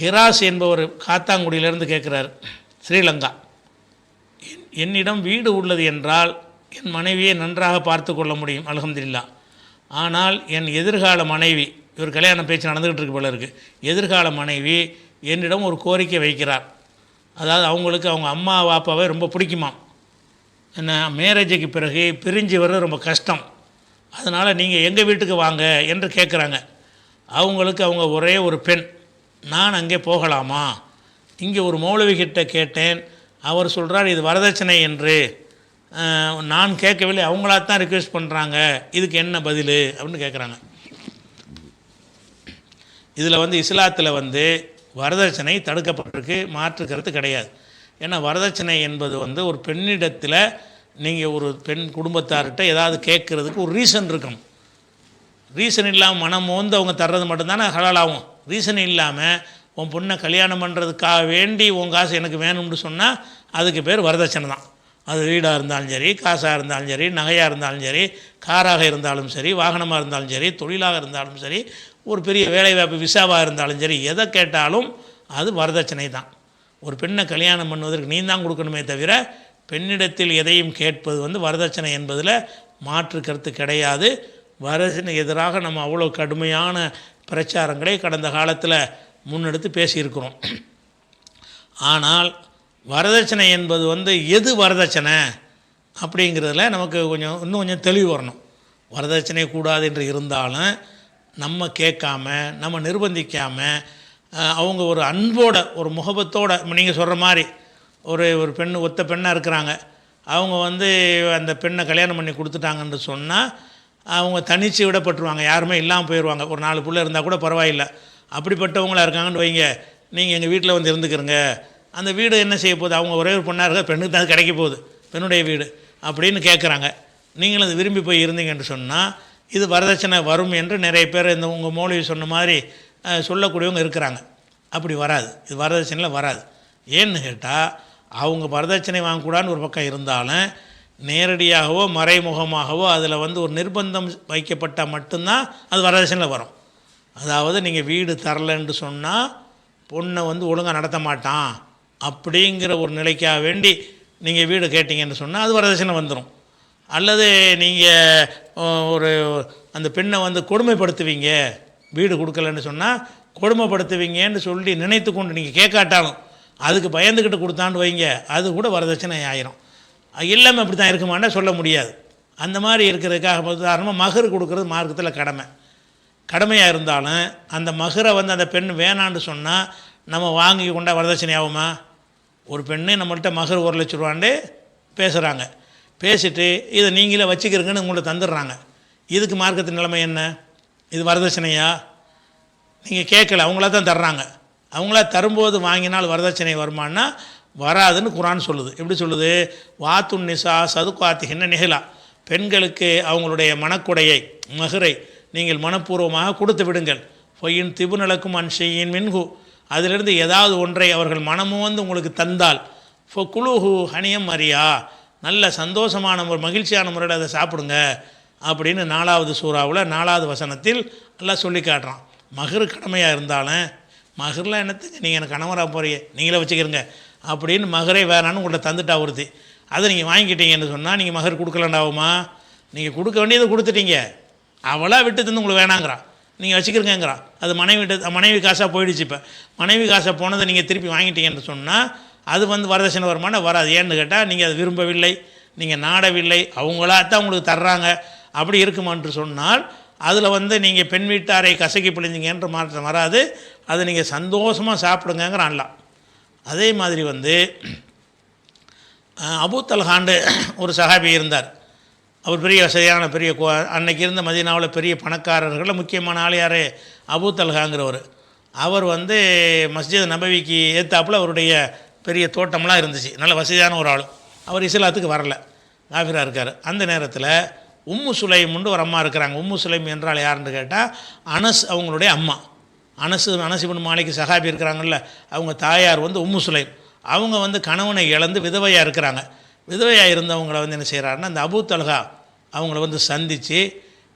Heras என்பவர் காத்தாங்குடியிலிருந்து கேட்குறார் ஸ்ரீலங்கா என்- என்னிடம் வீடு உள்ளது என்றால் என் மனைவியை நன்றாக பார்த்து கொள்ள முடியும் அலகம்தில்லா ஆனால் என் எதிர்கால மனைவி இவர் கல்யாண பேச்சு நடந்துக்கிட்டு இருக்கு போல இருக்குது எதிர்கால மனைவி என்னிடம் ஒரு கோரிக்கை வைக்கிறார். அதாவது அவங்களுக்கு அவங்க அம்மா பாப்பாவை ரொம்ப பிடிக்குமா என்ன மேரேஜுக்கு பிறகு பிரிஞ்சு வர்றது ரொம்ப கஷ்டம். அதனால் நீங்கள் எங்கள் வீட்டுக்கு வாங்க என்று கேட்குறாங்க. அவங்களுக்கு அவங்க ஒரே ஒரு பெண். நான் அங்கே போகலாமா? இங்கே ஒரு மௌலவிகிட்ட கேட்டேன். அவர் சொல்கிறார் இது வரதட்சணை என்று. நான் கேட்கவில்லை அவங்களா தான் ரிக்வெஸ்ட் பண்ணுறாங்க இதுக்கு என்ன பதில்? அப்படின்னு கேட்குறாங்க இதில் வந்து இஸ்லாத்தில் வந்து வரதட்சணை தடுக்கப்பட்டிருக்கு மாற்று கருத்து கிடையாது. ஏன்னா வரதட்சணை என்பது வந்து ஒரு பெண்ணிடத்தில் நீங்கள் ஒரு பெண் குடும்பத்தார்கிட்ட ஏதாவது கேட்குறதுக்கு ஒரு ரீசன் இருக்கணும். ரீசன் இல்லாமல் மனம் மோந்து அவங்க தர்றது மட்டும்தானே ஹலாலாகும். ரீசன் இல்லாமல் உன் பொண்ணை கல்யாணம் பண்ணுறதுக்காக வேண்டி உன் காசு எனக்கு வேணும்னு சொன்னால் அதுக்கு பேர் வரதட்சணை தான். அது வீடாக இருந்தாலும் சரி காசாக இருந்தாலும் சரி நகையாக இருந்தாலும் சரி காராக இருந்தாலும் சரி வாகனமாக இருந்தாலும் சரி தொழிலாக இருந்தாலும் சரி ஒரு பெரிய வேலைவாய்ப்பு விசாவாக இருந்தாலும் சரி எதை கேட்டாலும் அது வரதட்சணை தான். ஒரு பெண்ணை கல்யாணம் பண்ணுவதற்கு நீ தான் கொடுக்கணுமே தவிர பெண்ணிடத்தில் எதையும் கேட்பது வந்து வரதட்சணை என்பதில் மாற்று கருத்து கிடையாது. வரதட்சணை எதிராக நம்ம அவ்வளோ கடுமையான பிரச்சாரங்களை கடந்த காலத்தில் முன்னெடுத்து பேசியிருக்கிறோம். ஆனால் வரதட்சணை என்பது வந்து எது வரதட்சணை அப்படிங்கிறதுல நமக்கு கொஞ்சம் இன்னும் கொஞ்சம் தெளிவு வரணும். வரதட்சணை கூடாது என்று இருந்தாலும் நம்ம கேட்காம நம்ம நிர்பந்திக்காமல் அவங்க ஒரு அன்போட ஒரு முகபத்தோட நீங்கள் சொல்கிற மாதிரி ஒரு ஒரு பெண் ஒத்த பெண்ணாக இருக்கிறாங்க. அவங்க வந்து அந்த பெண்ணை கல்யாணம் பண்ணி கொடுத்துட்டாங்கன்னு சொன்னால் அவங்க தனித்து விடப்பட்டுருவாங்க. யாருமே இல்லாமல் போயிடுவாங்க ஒரு நாலு பிள்ளை இருந்தால் கூட பரவாயில்லை. அப்படிப்பட்டவங்களா இருக்காங்கன்னு வைங்க. நீங்கள் எங்கள் வீட்டில் வந்து இருந்துக்கிறங்க. அந்த வீடு என்ன செய்ய போகுது? அவங்க ஒரே ஒரு பொண்ணாக இருக்க? பெண்ணுக்கு தான் அது கிடைக்க போகுது. பெண்ணுடைய வீடு அப்படின்னு கேட்குறாங்க நீங்களும் அது விரும்பி போய் இருந்தீங்கன்னு சொன்னால் இது வரதட்சணை வரும் என்று நிறைய பேர் இந்த உங்கள் மூலையை சொன்ன மாதிரி சொல்லக்கூடியவங்க இருக்கிறாங்க. அப்படி வராது. இது வரதட்சணையில் வராது. ஏன்னு கேட்டால் அவங்க வரதட்சணை வாங்கக்கூடாதுன்னு ஒரு பக்கம் இருந்தாலும் நேரடியாகவோ மறைமுகமாகவோ அதில் வந்து ஒரு நிர்பந்தம் வைக்கப்பட்டால் மட்டும்தான் அது வரதட்சணையில் வரும். அதாவது நீங்கள் வீடு தரலைன்னு சொன்னால் பொண்ணை வந்து ஒழுங்காக நடத்த மாட்டான் அப்படிங்கிற ஒரு நிலைக்காக வேண்டி நீங்கள் வீடு கேட்டிங்கன்னு சொன்னால் அது வரதட்சணை வந்துடும் அல்லது நீங்கள் ஒரு அந்த பெண்ணை வந்து கொடுமைப்படுத்துவீங்க வீடு கொடுக்கலன்னு சொன்னால் கொடுமைப்படுத்துவீங்கன்னு சொல்லி நினைத்து கொண்டு நீங்கள் கேட்காட்டாலும் அதுக்கு பயந்துக்கிட்டு கொடுத்தான்னு வைங்க அது கூட வரதட்சணை ஆயிரும். எல்லாமே அப்படி தான் இருக்குமான்னா சொல்ல முடியாது. அந்த மாதிரி இருக்கிறதுக்காக உதாரணமாக மகர் கொடுக்கறது மார்க்கத்தில் கடமை. கடமையாக இருந்தாலும் அந்த மகரை வந்து அந்த பெண் வேணான்னு சொன்னால் நம்ம வாங்கி கொண்டா வரதட்சணை ஆகுமா? ஒரு பெண்ணு நம்மள்கிட்ட மகர் ஒரு லட்ச ரூபாண்டு பேசுகிறாங்க பேசிட்டு இதை நீங்களே வச்சுக்கிறீங்கன்னு உங்களை தந்துடுறாங்க. இதுக்கு மார்க்கத்தின் நிலைமை என்ன? இது வரதட்சணையா? நீங்கள் கேட்கல அவங்களா தான் தர்றாங்க. அவங்களா தரும்போது வாங்கினால் வரதட்சணை வருமானா? வராதுன்னு குரான் சொல்லுது. எப்படி சொல்லுது? வாத்துன் நிசா சதுக்காத்தி என்ன நிகழா. பெண்களுக்கு அவங்களுடைய மனக்குடையை மகரை நீங்கள் மனப்பூர்வமாக கொடுத்து விடுங்கள். பொய்யின் திபுநலக்கும் அன்ஷையின் மின்ஹு. அதிலிருந்து ஏதாவது ஒன்றை அவர்கள் மனமும் வந்து உங்களுக்கு தந்தால் ஃபோ குழுஹு ஹனியம் மரியா. நல்ல சந்தோஷமான ஒரு மகிழ்ச்சியான முறையில் அதை சாப்பிடுங்க அப்படின்னு நாலாவது சூறாவில் நாலாவது வசனத்தில் எல்லாம் சொல்லி காட்டுறான். மகரு கடமையாக இருந்தாலும் மகரில் என்னத்துக்கு? நீங்கள் எனக்கு கணவராக போகிறீங்க நீங்களே வச்சுக்கிறங்க. அப்படின்னு மகரே வேணான்னு உங்கள்கிட்ட தந்துட்டா ஒருத்தி. அதை நீங்கள் வாங்கிக்கிட்டீங்கன்னு சொன்னால் நீங்கள் மகர் கொடுக்கலண்டாவுமா நீங்கள் கொடுக்க வேண்டியதை கொடுத்துட்டீங்க. அவளாக விட்டு தந்து உங்களுக்கு வேணாங்கிறான். நீங்கள் வச்சுக்கிறங்கிறான் அது மனைவி மனைவி காசாக போயிடுச்சு இப்போ. மனைவி காசாக போனதை நீங்கள் திருப்பி வாங்கிட்டீங்கன்னு சொன்னால் அது வந்து வரதட்சணை வருமானம் வராது. ஏன்னு கேட்டால் நீங்கள் அதை விரும்பவில்லை. நீங்கள் நாடவில்லை. அவங்களா தான் உங்களுக்கு தர்றாங்க. அப்படி இருக்குமான்று சொன்னால் அதில் வந்து நீங்கள் பெண் வீட்டாரை கசக்கி பிழிஞ்சிங்கன்ற மாற்றம் வராது. அதை நீங்கள் சந்தோஷமாக சாப்பிடுங்கங்கிறான்லாம். அதே மாதிரி வந்து அஹ், ஒரு சஹாபி இருந்தார். அவர் பெரிய வசதியான பெரிய கோ அன்னைக்கு இருந்த மதீனாவில் பெரிய பணக்காரர்களில் முக்கியமான ஆள் யார்? அபூத்தல்ஹாங்கிறவர் அவர் வந்து மஸ்ஜித் நபவிக்கு ஏற்றாப்புல அவருடைய பெரிய தோட்டம்லாம் இருந்துச்சு. நல்ல வசதியான ஒரு ஆள். அவர் இஸ்லாத்துக்கு வரல. காஃபிராக இருக்கார். அந்த நேரத்தில் உம்மு சுலைம்னு ஒரு அம்மா இருக்கிறாங்க. உம்மு சுலைம் என்றால் யாருன்னு கேட்டால் அனஸ் அவங்களுடைய அம்மா. அனசு அனசிபன் மாலிக்கு சஹாபி இருக்கிறாங்கல்ல அவங்க தாயார் வந்து உம்மு சுலைம். அவங்க வந்து கணவனை இழந்து விதவையாக இருக்கிறாங்க. விதவையாக இருந்தவங்கள வந்து என்ன செய்கிறாருன்னா அந்த அபூ தல்ஹா அவங்கள வந்து சந்தித்து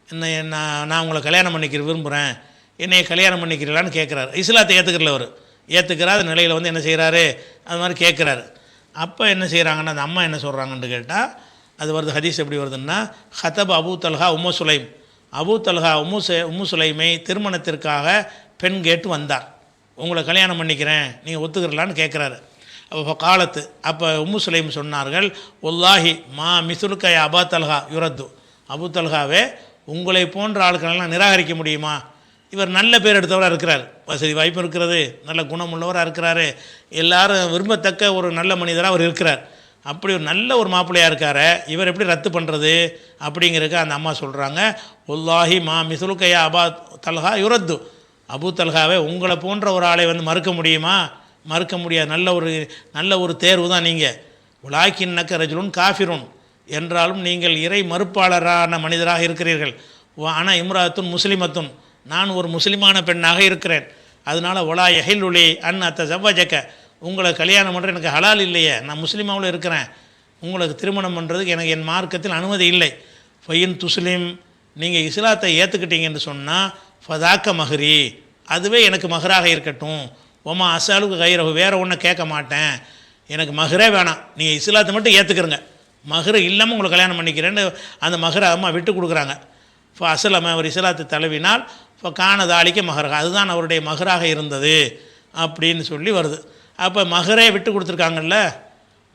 என்ன நான் நான் உங்களை கல்யாணம் பண்ணிக்கிற விரும்புகிறேன் என்னையை கல்யாணம் பண்ணிக்கிறீங்களான்னு கேட்குறாரு இஸ்லாத்தை ஏற்றுக்கிறல அவர். ஏற்றுக்கிறாத நிலையில் வந்து என்ன செய்கிறாரு அது மாதிரி கேட்குறாரு அப்போ என்ன செய்கிறாங்கன்னா அந்த அம்மா என்ன சொல்கிறாங்கன்னு கேட்டால் அது வருது ஹதீஸ் எப்படி வருதுன்னா ஹதப் Abu Talha Umm Sulaim. Abu Talha Umm சு உம்மு சுலைமை திருமணத்திற்காக பெண் கேட்டு வந்தார். உங்களை கல்யாணம் பண்ணிக்கிறேன் நீங்கள் ஒத்துக்கிறலான்னு கேட்குறாரு அப்போ காலத்து அப்போ உம்மு சுலைம் சொன்னார்கள் ஒல்லாஹி மா மிசுலுக்க அபா தல்ஹா யுரத்து. அபு தல்ஹாவே உங்களை போன்ற ஆட்களெல்லாம் நிராகரிக்க முடியுமா? இவர் நல்ல பேர் எடுத்தவராக இருக்கிறார். வசதி வாய்ப்பு இருக்கிறது நல்ல குணமுள்ளவராக இருக்கிறாரு. எல்லாரும் விரும்பத்தக்க ஒரு நல்ல மனிதராக அவர் இருக்கிறார். அப்படி ஒரு நல்ல ஒரு மாப்பிள்ளையாக இருக்கார் இவர் எப்படி ரத்து பண்ணுறது அப்படிங்கிறதுக்கு அந்த அம்மா சொல்கிறாங்க உல்லாஹி மா மிசுலுக்கையா அபா தல்ஹா யுரத்து. அபு தல்ஹாவே உங்களை போன்ற ஒரு ஆளை வந்து மறுக்க முடியுமா? மறுக்க முடியாது. நல்ல ஒரு நல்ல ஒரு தேர்வு தான் நீங்கள் உலாக்கின் நக்க ரஜுலுன் காஃபிருன். என்றாலும் நீங்கள் இறை மறுப்பாளரான மனிதராக இருக்கிறீர்கள். ஆனால் இம்ராத்துன் முஸ்லிமத்துன். நான் ஒரு முஸ்லிமான பெண்ணாக இருக்கிறேன். அதனால் ஒலா எஹிலுலி அன் அத்த ஜவ்வஜக்க உங்களை கல்யாணம் பண்ணுற எனக்கு ஹலால் இல்லையே. நான் முஸ்லீமாவில் இருக்கிறேன். உங்களுக்கு திருமணம் பண்ணுறதுக்கு எனக்கு என் மார்க்கத்தில் அனுமதி இல்லை. ஃபையின் துஸ்லீம் நீங்கள் இஸ்லாத்தை ஏற்றுக்கிட்டீங்கன்னு சொன்னால் ஃபதாக்க மஹரி. அதுவே எனக்கு மகராக இருக்கட்டும். ஒமா அசாலுக்கு கைரகு வேறு ஒன்றும் கேட்க மாட்டேன். எனக்கு மகரே வேணாம். நீங்கள் இஸ்லாத்தை மட்டும் ஏற்றுக்கிறங்க மகரு இல்லாமல் உங்களை கல்யாணம் பண்ணிக்கிறேன்னு அந்த மகரை அம்மா விட்டு கொடுக்குறாங்க. இப்போ அசலம அவர் இஸ்லாத்தை தழுவினால் இப்போ காணதாளிக்க மகர அதுதான் அவருடைய மகராக இருந்தது அப்படின்னு சொல்லி வருது. அப்போ மகரே விட்டு கொடுத்துருக்காங்கல்ல?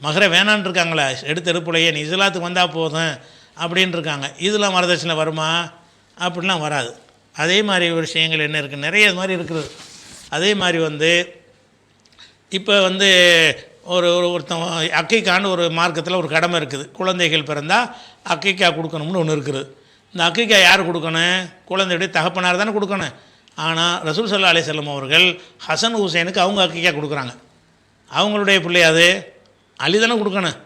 மகரை வேணான் இருக்காங்களே? எடுத்து எடுப்புலையே நீ இஸ்லாத்துக்கு வந்தால் போதும் அப்படின்னு இருக்காங்க. இதெல்லாம் வரதட்சணை வருமா? அப்படிலாம் வராது. அதே மாதிரி ஒரு விஷயங்கள் என்ன இருக்குது நிறைய இது மாதிரி இருக்குது. அதே மாதிரி வந்து இப்போ வந்து ஒரு ஒரு ஒருத்தன் அக்கைக்கான்னு ஒரு மார்க்கத்தில் ஒரு கடமை இருக்குது. குழந்தைகள் பிறந்தால் அக்கைக்கா கொடுக்கணும்னு ஒன்று இருக்குது. இந்த அக்கைக்கா யார் கொடுக்கணும்? குழந்தையுடைய தகப்பனார் தானே கொடுக்கணும். ஆனால் ரசூல் சல்லா அலி செல்லம் அவர்கள் ஹசன் ஹுசைனுக்கு அவங்க அக்கைக்கா கொடுக்குறாங்க. அவங்களுடைய பிள்ளையாது அலி தானே கொடுக்கணும்.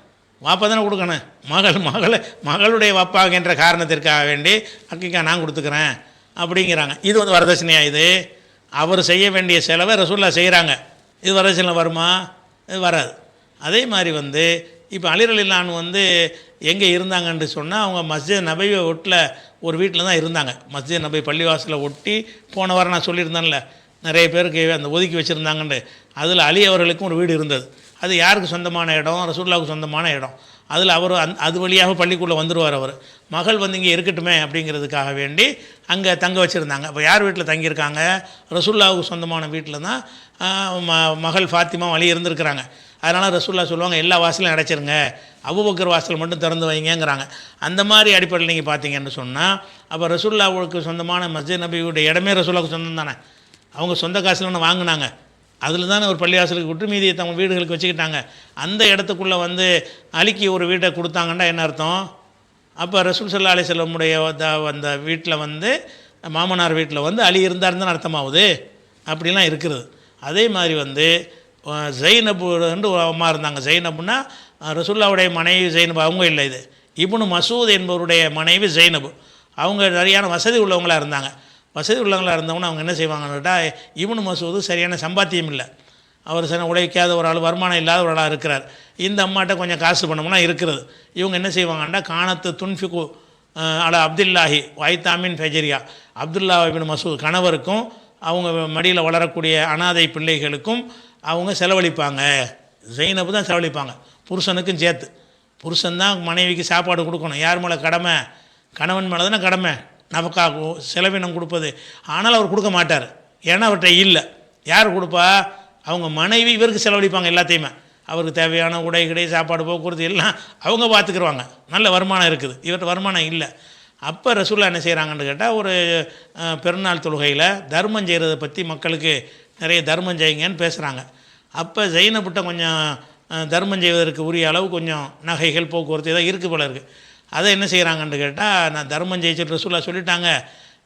வாப்பா தானே கொடுக்கணும். மகள் மகளை மகளுடைய வாப்பாகின்ற காரணத்திற்காக வேண்டி அக்கைக்கா நான் கொடுத்துக்கிறேன். அப்படிங்கிறாங்க. இது வந்து வரதட்சணையாக இது? அவர் செய்ய வேண்டிய செலவை ரசூல்லா செய்கிறாங்க இது வரதட்சணை வருமா? இது வராது. அதே மாதிரி வந்து இப்போ அலிரலிலான் வந்து எங்கே இருந்தாங்கன்னு சொன்னால் அவங்க மஸ்ஜித் நபையை ஒட்டில் ஒரு வீட்டில் தான் இருந்தாங்க. மஸ்ஜித் நபை பள்ளிவாசலில் ஒட்டி போன வாரம் நான் சொல்லியிருந்தேன்ல நிறைய பேருக்கு அந்த ஒதுக்கி வச்சுருந்தாங்கன்னு. அதில் அலி அவர்களுக்கும் ஒரு வீடு இருந்தது. அது யாருக்கு சொந்தமான இடம்? ரசூல்லாவுக்கு சொந்தமான இடம். அதில் அவர் அந் அது வழியாக பள்ளிக்குள்ளே வந்துடுவார் அவர். மகள் வந்து இங்கே இருக்கட்டுமே அப்படிங்கிறதுக்காக வேண்டி அங்கே தங்க வச்சுருந்தாங்க. இப்போ யார் வீட்டில் தங்கியிருக்காங்க? ரசூல்லாவுக்கு சொந்தமான வீட்டில் தான் ம மகள் ஃபாத்திமா வழி இருந்திருக்கிறாங்க. அதனால் ரசூல்லா சொல்லுவாங்க எல்லா வாசலையும் அடைச்சிருங்க. அபுபக்கர் வாசல் மட்டும் திறந்து வைங்கங்கிறாங்க. அந்த மாதிரி அடிப்படையில் நீங்கள் பார்த்தீங்கன்னு சொன்னால் அப்போ ரசூல்லாவுக்கு சொந்தமான மஸ்ஜித் நபியுடைய இடமே ரசூல்லாவுக்கு சொந்தம் தானே அவங்க சொந்த காசில் ஒன்று வாங்கினாங்க. அதில் தான் ஒரு பள்ளிவாசலுக்கு விட்டு மீதியை தங்க வீடுகளுக்கு வச்சுக்கிட்டாங்க. அந்த இடத்துக்குள்ளே வந்து அழுக்கி ஒரு வீட்டை கொடுத்தாங்கன்னா என்ன அர்த்தம்? அப்போ ரசூல் சல்லா அலி செல்லமுடைய அந்த வீட்டில் வந்து மாமனார் வீட்டில் வந்து அலி இருந்தால் தான் அர்த்தமாகுது அப்படிலாம் இருக்கிறது அதே மாதிரி வந்து அஹ், ஒரு அம்மா இருந்தாங்க. ஜெயினபுன்னா ரசுல்லாவுடைய மனைவி ஜெயினபு அவங்க இல்லை இது. இப்னு மசூத் என்பவருடைய மனைவி ஜெயினபு அவங்க சரியான வசதி உள்ளவங்களாக இருந்தாங்க. வசதி உள்ளவங்களாக இருந்தவங்க அவங்க என்ன செய்வாங்கன்னு கேட்டால் இப்னு மசூது சரியான சம்பாத்தியம் இல்லை. அவர் சரி உழைக்காத ஒரு ஆள் வருமானம் இல்லாத ஒரு ஆளாக இருக்கிறார். இந்த அம்மாட்ட கொஞ்சம் காசு பண்ணோம்னா இருக்கிறது. இவங்க என்ன செய்வாங்கன்னா காணத்து துன்ஃபிகு அல அப்துல்லாஹி வாய்தாமின் ஃபெஜரியா. அப்துல்லா இபின் மசூத் கணவருக்கும் அவங்க மடியில் வளரக்கூடிய அனாதை பிள்ளைகளுக்கும் அவங்க செலவழிப்பாங்க. ஜெயினப்பு தான் செலவழிப்பாங்க. புருஷனுக்கும் சேர்த்து. புருஷன் தான் மனைவிக்கு சாப்பாடு கொடுக்கணும். யார் மேலே கடமை? கணவன் மேலே தானே கடமை? நமக்காக செலவினம் கொடுப்பது. ஆனால் அவர் கொடுக்க மாட்டார். ஏன்னா அவர்கிட்ட இல்லை. யார் கொடுப்பா? அவங்க மனைவி இவருக்கு செலவழிப்பாங்க எல்லாத்தையுமே. அவருக்கு தேவையான உடை கிடை சாப்பாடு போக்குவரத்து எல்லாம் அவங்க பார்த்துக்குருவாங்க. நல்ல வருமானம் இருக்குது. இவர்கிட்ட வருமானம் இல்லை. அப்போ ரசூல்லா என்ன செய்கிறாங்கன்னு கேட்டால் ஒரு பெருநாள் தொழுகையில் தர்மம் செய்கிறத பற்றி மக்களுக்கு நிறைய தர்மம் செய்யுங்கன்னு பேசுகிறாங்க அப்போ ஜெயினப்பிட்ட கொஞ்சம் தர்மம் செய்வதற்கு உரிய அளவு கொஞ்சம் நகைகள் போக்குவரத்து ஏதோ இருக்குது போல இருக்குது அதை என்ன செய்கிறாங்கன்னு கேட்டால் நான் தர்மம் ஜெயிச்சுட்டு ரசூலாக சொல்லிட்டாங்க.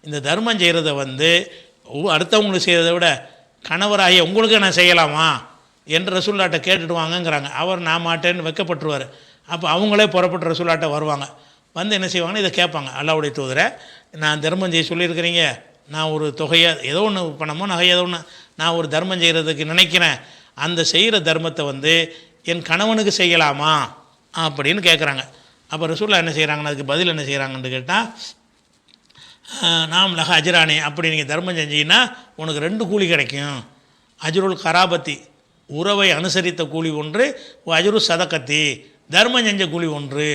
இந்த தர்மம் செய்கிறத வந்து அடுத்தவங்களுக்கு செய்கிறத விட கணவராகிய உங்களுக்கு நான் செய்யலாமா? என்று ரசூல்லாட்ட கேட்டுடுவாங்கங்கிறாங்க. அவர் நான் மாட்டேன்னு வைக்கப்பட்டுருவார். அப்போ அவங்களே புறப்பட்டு ரசூல்லாட்ட வருவாங்க. வந்து என்ன செய்வாங்கன்னா இதை கேட்பாங்க. அல்லாவுடைய தூதரை நான் தர்மம் செய்ய சொல்லியிருக்கிறீங்க. நான் ஒரு தொகையை ஏதோ ஒன்று பணமோ நகை ஏதோ ஒன்று நான் ஒரு தர்மம் செய்கிறதுக்கு நினைக்கிறேன். அந்த செய்கிற தர்மத்தை வந்து என் கணவனுக்கு செய்யலாமா? அப்படின்னு கேட்குறாங்க. அப்போ ரசூல்லா என்ன செய்கிறாங்கன்னு அதுக்கு பதில் என்ன செய்கிறாங்கன்னு கேட்டால் நாம் லக அஜரானே அப்படி நீங்கள் தர்மம் செஞ்சீங்கன்னா உனக்கு ரெண்டு கூலி கிடைக்கும். அஜருள் கராபத்தி உறவை அனுசரித்த கூலி ஒன்று அஜரு சதக்கத்தி தர்மம் செஞ்ச கூலி ஒன்று.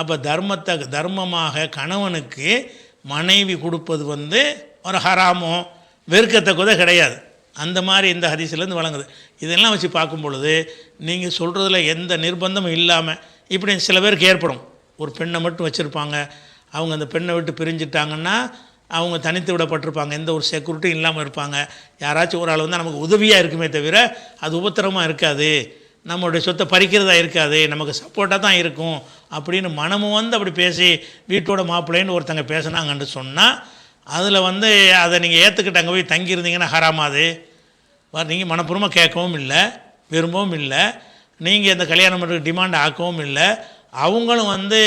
அப்போ தர்மத்தை தர்மமாக கணவனுக்கு மனைவி கொடுப்பது வந்து ஒரு ஹராமோ வெறுக்கத்தக்கதோ கிடையாது. அந்த மாதிரி இந்த ஹரிசிலேருந்து வழங்குது. இதெல்லாம் வச்சு பார்க்கும் பொழுது நீங்கள் சொல்கிறதுல எந்த நிர்பந்தமும் இல்லாமல் இப்படி சில பேருக்கு ஏற்படும். ஒரு பெண்ணை மட்டும் வச்சுருப்பாங்க. அவங்க அந்த பெண்ணை விட்டு பிரிஞ்சிட்டாங்கன்னா அவங்க தனித்து விடப்பட்டிருப்பாங்க. எந்த ஒரு செக்யூரிட்டியும் இல்லாமல் இருப்பாங்க. யாராச்சும் ஒரு ஆள் வந்து நமக்கு உதவியாக இருக்குமே தவிர அது உபத்திரமாக இருக்காது. நம்மளுடைய சொத்தை பறிக்கிறதா இருக்காது. நமக்கு சப்போர்ட்டாக தான் இருக்கும். அப்படின்னு மனமும் வந்து அப்படி பேசி வீட்டோட மாப்பிள்ளைன்னு ஒருத்தங்க பேசுனாங்கன்னு சொன்னால் அதில் வந்து அதை நீங்கள் ஏற்றுக்கிட்டு அங்கே போய் தங்கியிருந்தீங்கன்னா ஹராமாது நீங்கள் மனப்பூர்வமாக கேட்கவும் இல்லை விரும்பவும் இல்லை. நீங்கள் இந்த கல்யாணம் பண்ணுறதுக்கு டிமாண்ட் ஆக்கவும் இல்லை. அவங்களும் வந்து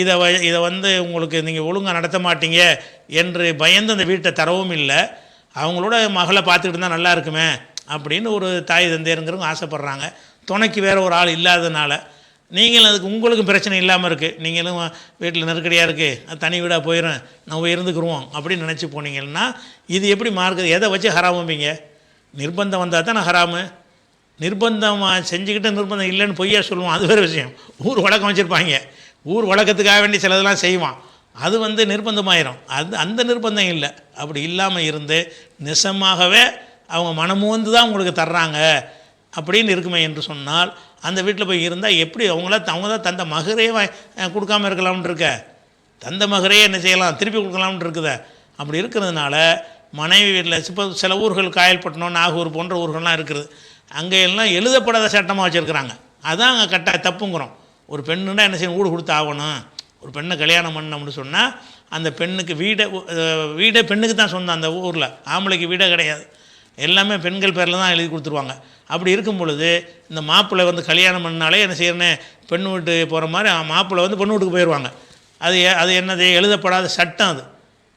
இதை வ இதை வந்து உங்களுக்கு நீங்கள் ஒழுங்காக நடத்த மாட்டீங்க என்று பயந்து அந்த வீட்டை தரவும் இல்லை. அவங்களோட மகளை பார்த்துக்கிட்டு இருந்தால் நல்லா இருக்குமே அப்படின்னு ஒரு தாய் தந்தையருங்கிறவங்க ஆசைப்பட்றாங்க. துணைக்கு வேறு ஒரு ஆள் இல்லாதனால நீங்களும் அதுக்கு உங்களுக்கும் பிரச்சனை இல்லாமல் இருக்குது நீங்களும் வீட்டில் நெருக்கடியாக இருக்குது தனி வீடாக போயிடும் நம்ம இருந்துக்குருவோம் அப்படின்னு நினச்சி போனீங்கன்னா இது எப்படி மார்க்கு எதை வச்சு ஹராமப்பீங்க நிர்பந்தம் வந்தால் தான் ஹராமு. நிர்பந்தமாக செஞ்சுக்கிட்டு நிர்பந்தம் இல்லைன்னு பொய்யா சொல்லுவான். அது வேறு விஷயம். ஊர் வழக்கம் வச்சுருப்பாங்க. ஊர் வழக்கத்துக்காக வேண்டி சிலதெல்லாம் செய்வான். அது வந்து நிர்பந்தமாயிரும். அது அந்த நிர்பந்தம் இல்லை. அப்படி இல்லாமல் இருந்து நிசமாகவே அவங்க மனமுவந்து தான் உங்களுக்கு தர்றாங்க அப்படின்னு இருக்குமே என்று சொன்னால் அந்த வீட்டில் போய் இருந்தால் எப்படி அவங்கள அவங்க தான் தந்த மகரையே கொடுக்காமல் கொடுக்காம இருக்கலாம்னு இருக்க? தந்த மகரையே என்ன செய்யலாம்? திருப்பி கொடுக்கலாம்னு இருக்குத. அப்படி இருக்கிறதுனால மனைவி வீட்டில் இப்போ சில ஊர்கள் காயல்பட்டினம் நாகூர் போன்ற ஊர்கள்லாம் இருக்குது. அங்கே எல்லாம் எழுதப்படாத சட்டமாக வச்சுருக்குறாங்க. அதான் அங்கே கட்டாய தப்புங்கிறோம். ஒரு பெண்ணுன்னா என்ன செய்யணும்? வீடு கொடுத்து ஆகணும் ஒரு பெண்ணை கல்யாணம் பண்ணோம்னு சொன்னால் அந்த பெண்ணுக்கு வீடை வீடே பெண்ணுக்கு தான் சொந்தம் அந்த ஊரில். ஆம்பளைக்கு வீடே கிடையாது. எல்லாமே பெண்கள் பேரில் தான் எழுதி கொடுத்துருவாங்க. அப்படி இருக்கும் பொழுது இந்த மாப்பிள்ளை வந்து கல்யாணம் பண்ணாலே என்ன செய்யணும் பெண் வீட்டு போகிற மாதிரி மாப்பிள்ளை வந்து பொண்ணு வீட்டுக்கு போயிடுவாங்க அது அது என்னது? எழுதப்படாத சட்டம் அது.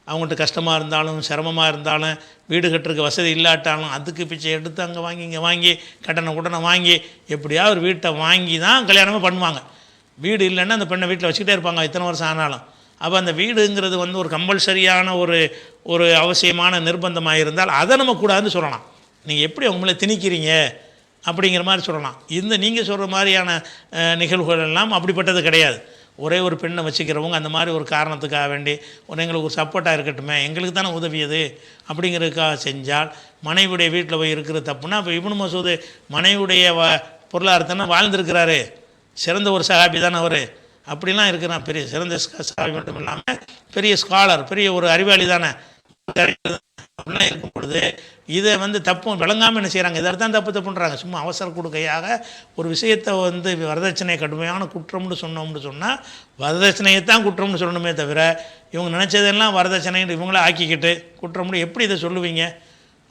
அவங்கள்ட்ட கஷ்டமாக இருந்தாலும் சிரமமாக இருந்தாலும் வீடு கட்டுறதுக்கு வசதி இல்லாட்டாலும் அதுக்கு பிச்சை எடுத்து அங்கே வாங்கி இங்கே வாங்கி கட்டணம் உடனே வாங்கி எப்படியாவது ஒரு வீட்டை வாங்கி தான் கல்யாணமே பண்ணுவாங்க. வீடு இல்லைன்னா அந்த பெண்ணை வீட்டில் வச்சுக்கிட்டே இருப்பாங்க இத்தனை வருஷம் ஆனாலும். அப்போ அந்த வீடுங்கிறது வந்து ஒரு கம்பல்சரியான ஒரு ஒரு அவசியமான நிர்பந்தமாக இருந்தால் அதை நம்ம கூடாதுன்னு சொல்லலாம். நீங்கள் எப்படி அவங்க மேலே திணிக்கிறீங்க? அப்படிங்கிற மாதிரி சொல்லலாம். இந்த நீங்கள் சொல்கிற மாதிரியான நிகழ்வுகள் எல்லாம் அப்படிப்பட்டது கிடையாது. ஒரே ஒரு பெண்ணை வச்சுக்கிறவங்க அந்த மாதிரி ஒரு காரணத்துக்காக வேண்டி ஒரு எங்களுக்கு ஒரு சப்போர்ட்டாக இருக்கட்டுமே எங்களுக்கு தானே உதவியது அப்படிங்கிறதுக்காக செஞ்சால் மனைவியுடைய வீட்டில் போய் இருக்கிற தப்புனா இப்போ இவனு மசூது மனைவியுடைய வ பொருளாதாரத்தானே வாழ்ந்துருக்கிறாரு. சிறந்த ஒரு சகாபி தானே அவர். அப்படிலாம் இருக்கிறான் பெரிய சிறந்த ஸ்க- சகாபி மட்டும் இல்லாமல் பெரிய ஸ்காலர் பெரிய ஒரு அறிவாளி தானே. அப்படிலாம் இருக்கும் பொழுது இதை வந்து தப்பும் விளங்காமல் என்ன செய்கிறாங்க இதை தான் தப்பு தப்புன்றாங்க. சும்மா அவசர கொடுக்கையாக ஒரு விஷயத்தை வந்து வரதட்சணை கடுமையான குற்றம்னு சொன்னோம்னு சொன்னால் வரதட்சணையை தான் குற்றம்னு சொல்லணுமே தவிர இவங்க நினச்சதெல்லாம் வரதட்சணைன்னு இவங்கள ஆக்கிக்கிட்டு குற்றம்னு எப்படி இதை சொல்லுவீங்க?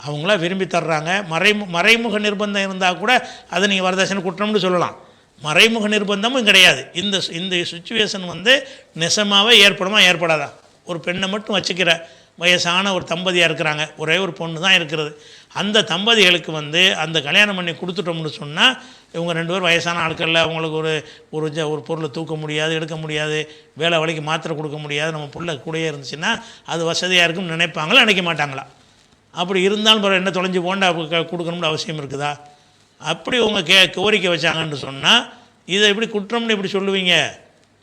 அவங்களா விரும்பி தர்றாங்க. மறைமு மறைமுக நிர்பந்தம் இருந்தால் கூட அதை நீங்கள் வரதட்சணை குற்றம்னு சொல்லலாம். மறைமுக நிர்பந்தமும் கிடையாது. இந்த இந்த சுச்சுவேஷன் வந்து நெசமாகவே ஏற்படுமா? ஏற்படாதா? ஒரு பெண்ணை மட்டும் வச்சுக்கிற வயசான ஒரு தம்பதியாக இருக்கிறாங்க. ஒரே ஒரு பொண்ணு தான் இருக்கிறது. அந்த தம்பதிகளுக்கு வந்து அந்த கல்யாணம் பண்ணி கொடுத்துட்டோம்னு சொன்னால் இவங்க ரெண்டு பேரும் வயசான ஆட்களில் அவங்களுக்கு ஒரு ஒரு ஒரு பொருளை தூக்க முடியாது எடுக்க முடியாது வேலை வழிக்கு மாத்திரை கொடுக்க முடியாது நம்ம புள்ள கூடயே இருந்துச்சுன்னா அது வசதியாக இருக்கும்னு நினைப்பாங்களா? நினைக்க மாட்டாங்களா? அப்படி இருந்தாலும் பிறகு என்ன தொலைஞ்சு போண்டா கொடுக்கணும்னு அவசியம் இருக்குதா? அப்படி உங்கள் கே கோரிக்கை வச்சாங்கன்னு சொன்னால் இதை எப்படி குற்றம்னு எப்படி சொல்லுவீங்க?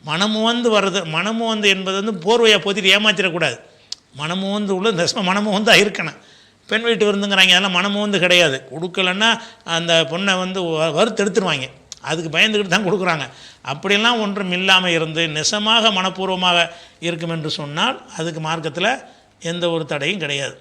மனமு வந்து வர்றது மனமு வந்து என்பது வந்து போர்வையாக போத்திட்டு ஏமாத்திடக்கூடாது. மனமோந்து வந்து உள்ள நெசம மனமோந்தாக இருக்கணும். பெண் வீட்டு விருந்துங்கிறாங்க அதெல்லாம் மனமோந்து வந்து கிடையாது. கொடுக்கலன்னா அந்த பொண்ணை வந்து வறுத்து எடுத்துருவாங்க அதுக்கு பயந்துக்கிட்டு தான் கொடுக்குறாங்க. அப்படிலாம் ஒன்றும் இல்லாமல் இருந்து நெசமாக மனப்பூர்வமாக இருக்கும் என்று சொன்னால் அதுக்கு மார்க்கத்தில் எந்த ஒரு தடையும் கிடையாது.